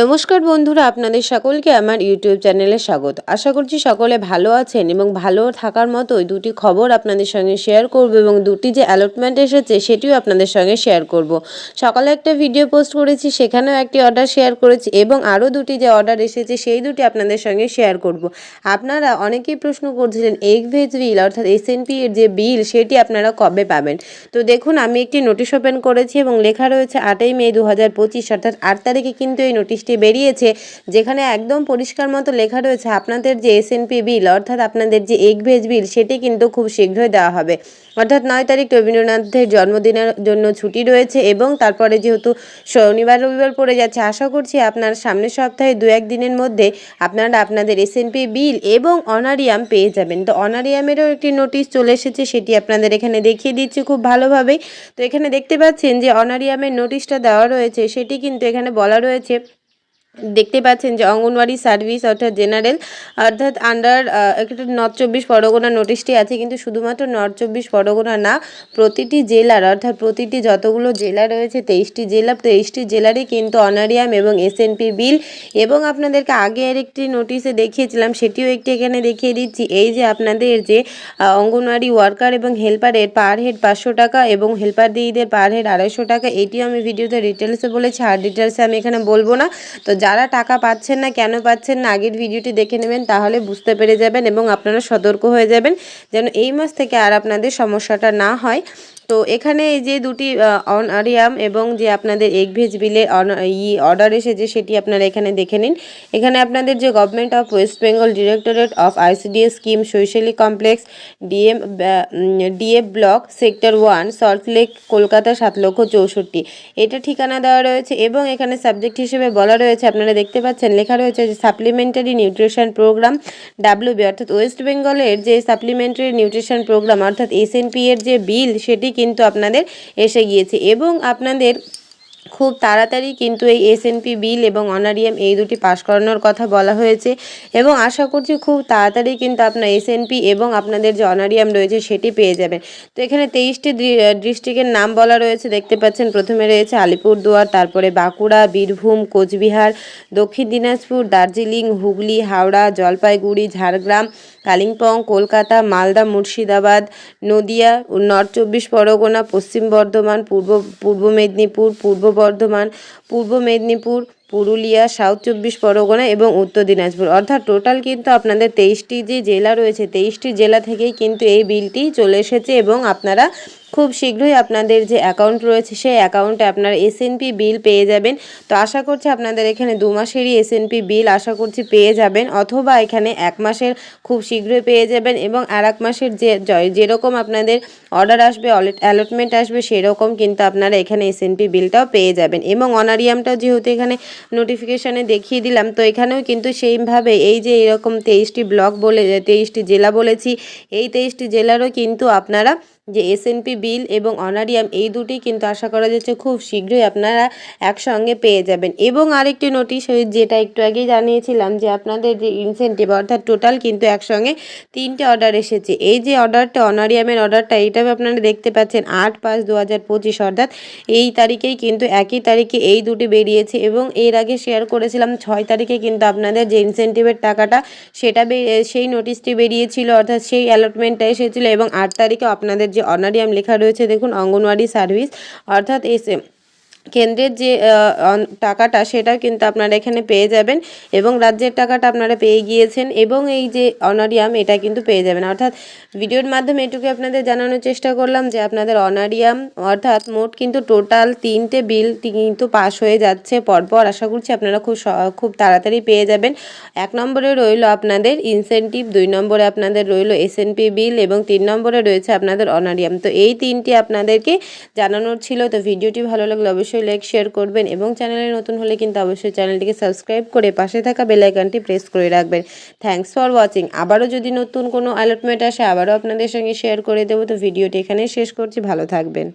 নমস্কার বন্ধুরা, আপনাদের সকলকে আমার ইউটিউব চ্যানেলে স্বাগত। আশা করছি সকলে ভালো আছেন এবং ভালো থাকার মতোই দুটি খবর আপনাদের সঙ্গে শেয়ার করব এবং দুটি যে অ্যালটমেন্ট এসেছে সেটিও আপনাদের সঙ্গে শেয়ার করব। সকালে একটা ভিডিও পোস্ট করেছি, সেখানেও একটি অর্ডার শেয়ার করেছি এবং আরও দুটি যে অর্ডার এসেছে, সেই দুটি আপনাদের সঙ্গে শেয়ার করব। আপনারা অনেকেই প্রশ্ন করছিলেন এগ ভেজ বিল অর্থাৎ এসএনপি এর যে বিল সেটি আপনারা কবে পাবেন? তো দেখুন, আমি একটি নোটিশ ওপেন করেছি এবং লেখা রয়েছে আটই মে দু হাজার পঁচিশ, অর্থাৎ আট তারিখে কিন্তু এই নোটিশটি বেরিয়েছে, যেখানে একদম পরিষ্কার মতো লেখা রয়েছে, আপনাদের যে এসএনপি বিল অর্থাৎ আপনাদের যে এগ ভেজ বিল সেটি কিন্তু খুব শীঘ্রই দেওয়া হবে। অর্থাৎ নয় তারিখ রবীন্দ্রনাথের জন্মদিনের জন্য ছুটি রয়েছে এবং তারপরে যেহেতু শনিবার, রবিবার পড়ে যাচ্ছে, আশা করছি আপনার সামনের সপ্তাহে দু এক দিনের মধ্যে আপনারা আপনাদের এসএনপি বিল এবং অনারিয়াম পেয়ে যাবেন। তো অনারিয়ামেরও একটি নোটিশ চলে এসেছে, সেটি আপনাদের এখানে দেখিয়ে দিচ্ছি খুব ভালোভাবেই। তো এখানে দেখতে পাচ্ছেন যে অনারিয়ামের নোটিশটা দেওয়া রয়েছে, সেটি কিন্তু এখানে বলা রয়েছে দেখতে পাচ্ছেন যে অঙ্গনওয়াড়ি সার্ভিস অর্থাৎ জেনারেল, অর্থাৎ আন্ডার একটা নর্থ চব্বিশ পরগনা নোটিশটি আছে, কিন্তু শুধুমাত্র নর্থ চব্বিশ পরগনা না, প্রতিটি জেলার, অর্থাৎ প্রতিটি যতগুলো জেলা রয়েছে, তেইশটি জেলা, তেইশটি জেলারই কিন্তু অনারিয়াম এবং এসএনপি বিল এবং আপনাদেরকে আগে আর একটি নোটিশে দেখিয়েছিলাম, সেটিও একটি এখানে দেখিয়ে দিচ্ছি। এই যে আপনাদের যে অঙ্গনওয়াড়ি ওয়ার্কার এবং হেল্পারের পার হেড পাঁচশো টাকা এবং হেল্পার দিদিদের পার হেড আড়াইশো টাকা, এটিও আমি ভিডিওতে ডিটেলসে বলেছি, আর ডিটেলসে আমি এখানে বলব না। তো যারা টাকা পাচ্ছেন না, কেন পাচ্ছেন না, আগের ভিডিওটি দেখে নেবেন, তাহলে বুঝতে পেরে যাবেন এবং আপনারা সতর্ক হয়ে যাবেন যেন এই মাস থেকে আর আপনাদের সমস্যাটা না হয়। তো এখানে এই যে দুটি অনারিয়াম এবং যে আপনাদের এগ ভেজ বিলে ই অর্ডার এসেছে সেটি আপনারা এখানে দেখে নিন। এখানে আপনাদের যে government of West Bengal directorate of ICDS scheme শৈশালী complex DM DF block sector one Salt Lake Kolkata সাত লক্ষ চৌষট্টি। এটা ঠিকানা দেওয়া রয়েছে এবং এখানে সাবজেক্ট হিসেবে বলা রয়েছে, আপনারা দেখতে পাচ্ছেন, লেখা রয়েছে যে সাপ্লিমেন্টারি নিউট্রিশন প্রোগ্রাম ডাব্লিউবি অর্থাৎ ওয়েস্ট বেঙ্গলের যে সাপ্লিমেন্টারি নিউট্রিশন প্রোগ্রাম অর্থাৎ এসএনপি এর যে বিল সেটি কিন্তু আপনাদের এসে গিয়েছে এবং আপনাদের খুব তাড়াতাড়ি কিন্তু এই এসএনপি বিল এবং অনারিয়াম এই দুটি পাশ করানোর কথা বলা হয়েছে এবং আশা করছি খুব তাড়াতাড়ি কিন্তু আপনার এসএনপি এবং আপনাদের যে অনারিয়াম রয়েছে সেটি পেয়ে যাবেন। তো এখানে তেইশটি ডিস্ট্রিক্টের নাম বলা রয়েছে, দেখতে পাচ্ছেন প্রথমে রয়েছে আলিপুরদুয়ার, তারপরে বাঁকুড়া, বীরভূম, কোচবিহার, দক্ষিণ দিনাজপুর, দার্জিলিং, হুগলি, হাওড়া, জলপাইগুড়ি, ঝাড়গ্রাম কালিম্পং, কলকাতা, মালদা, মুর্শিদাবাদ, নদিয়া, নর্থ চব্বিশ পরগনা, পশ্চিম বর্ধমান, পূর্ব পূর্ব মেদিনীপুর, পূর্ব বর্ধমান, পূর্ব মেদিনীপুর, পুরুলিয়া, সাউথ চব্বিশ পরগনা এবং উত্তর দিনাজপুর। অর্থাৎ টোটাল কিন্তু আপনাদের তেইশটি যে জেলা রয়েছে, তেইশটি জেলা থেকেই কিন্তু এই বিলটি চলে এসেছে এবং আপনারা খুব শীঘ্রই আপনাদের যে অ্যাকাউন্ট রয়েছে, সেই অ্যাকাউন্টে আপনার এসএনপি বিল পেয়ে যাবেন। তো আশা করছি আপনাদের এখানে দু মাসেরই এসএনপি বিল আশা করছি পেয়ে যাবেন, অথবা এখানে এক মাসের খুব শীঘ্রই পেয়ে যাবেন এবং আর এক মাসের যে যেরকম আপনাদের অর্ডার আসবে অ্যালটমেন্ট আসবে, সেরকম কিন্তু আপনারা এখানে এসএনপি বিলটাও পেয়ে যাবেন। এবং অনারিয়ামটাও যেহেতু এখানে নোটিফিকেশানে দেখিয়ে দিলাম, তো এখানেও কিন্তু সেইভাবে এই যে এরকম তেইশটি ব্লক বলে, তেইশটি জেলা বলেছি, এই তেইশটি জেলারও কিন্তু আপনারা যে এসএনপি বিল এবং অনারিয়াম, এই দুটি কিন্তু আশা করা যাচ্ছে খুব শীঘ্রই আপনারা একসঙ্গে পেয়ে যাবেন। এবং আরেকটি নোটিশ যেটা একটু আগেই জানিয়েছিলাম যে আপনাদের যে ইনসেন্টিভ অর্থাৎ টোটাল কিন্তু একসঙ্গে তিনটে অর্ডার এসেছে। এই যে অর্ডারটা অনারিয়ামের অর্ডারটা এইটাও আপনারা দেখতে পাচ্ছেন আট পাঁচ দু হাজার পঁচিশ, অর্থাৎ এই তারিখেই কিন্তু একই তারিখে এই দুটি বেরিয়েছে এবং এর আগে শেয়ার করেছিলাম ছয় তারিখে কিন্তু আপনাদের যে ইনসেন্টিভের টাকাটা, সেটা সেই নোটিশটি বেরিয়েছিল, অর্থাৎ সেই অ্যালটমেন্টটা এসেছিল এবং আট তারিখে আপনাদের যে অনারিয়াম লেখা রয়েছে দেখুন অঙ্গনওয়াড়ি সার্ভিস অর্থাৎ এস কেন্দ্রের যে টাকাটা সেটা কিন্তু আপনারা এখানে পেয়ে যাবেন এবং রাজ্যের টাকাটা আপনারা পেয়ে গিয়েছেন এবং এই যে অনারিয়াম এটা কিন্তু পেয়ে যাবেন। অর্থাৎ ভিডিওর মাধ্যমে এটুকু আপনাদের জানানোর চেষ্টা করলাম যে আপনাদের অনারিয়াম, অর্থাৎ মোট কিন্তু টোটাল তিনটে বিল কিন্তু পাস হয়ে যাচ্ছে। পরপর আশা করছি আপনারা খুব খুব তাড়াতাড়ি পেয়ে যাবেন। এক নম্বরে রইল আপনাদের ইনসেন্টিভ দুই নম্বরে আপনাদের রইল এসএনপি বিল এবং তিন নম্বরে রয়েছে আপনাদের অনারিয়াম। তো এই তিনটি আপনাদেরকে জানানোর ছিল। তো ভিডিওটি ভালো লাগলে অবশ্যই অবশ্যই লাইক শেয়ার করবেন এবং চ্যানেলে নতুন হলে কিন্তু অবশ্যই চ্যানেলটিকে সাবস্ক্রাইব করে পাশে থাকা বেলাইকানটি প্রেস করে রাখবেন। থ্যাংকস ফর ওয়াচিং আবারও যদি নতুন কোনো অ্যালটমেন্ট আসে, আবারও আপনাদের সঙ্গে শেয়ার করে দেবো। তো ভিডিওটি এখানে শেষ করছি। ভালো থাকবেন।